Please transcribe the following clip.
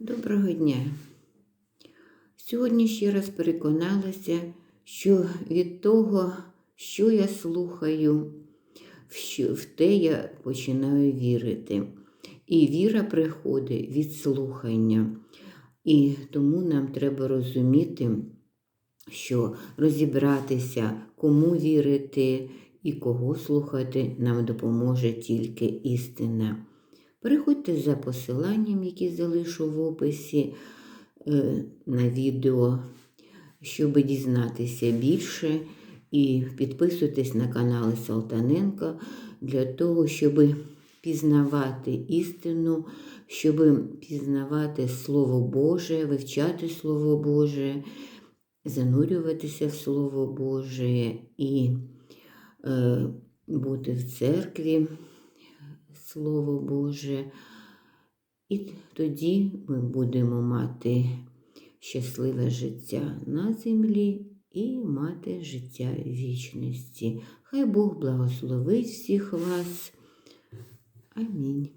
Доброго дня. Сьогодні ще раз переконалася, що від того, що я слухаю, в те я починаю вірити. І віра приходить від слухання. І тому нам треба розуміти, що розібратися, кому вірити і кого слухати, нам допоможе тільки істина. Переходьте за посиланням, які залишу в описі е, на відео, щоб дізнатися більше. І підписуйтесь на канали Салтаненка для того, щоб пізнавати істину, щоб пізнавати Слово Боже, вивчати Слово Боже, занурюватися в Слово Боже і е, бути в церкві, Слово Боже. І тоді ми будемо мати щасливе життя на землі і мати життя вічності. Хай Бог благословить всіх вас. Амінь.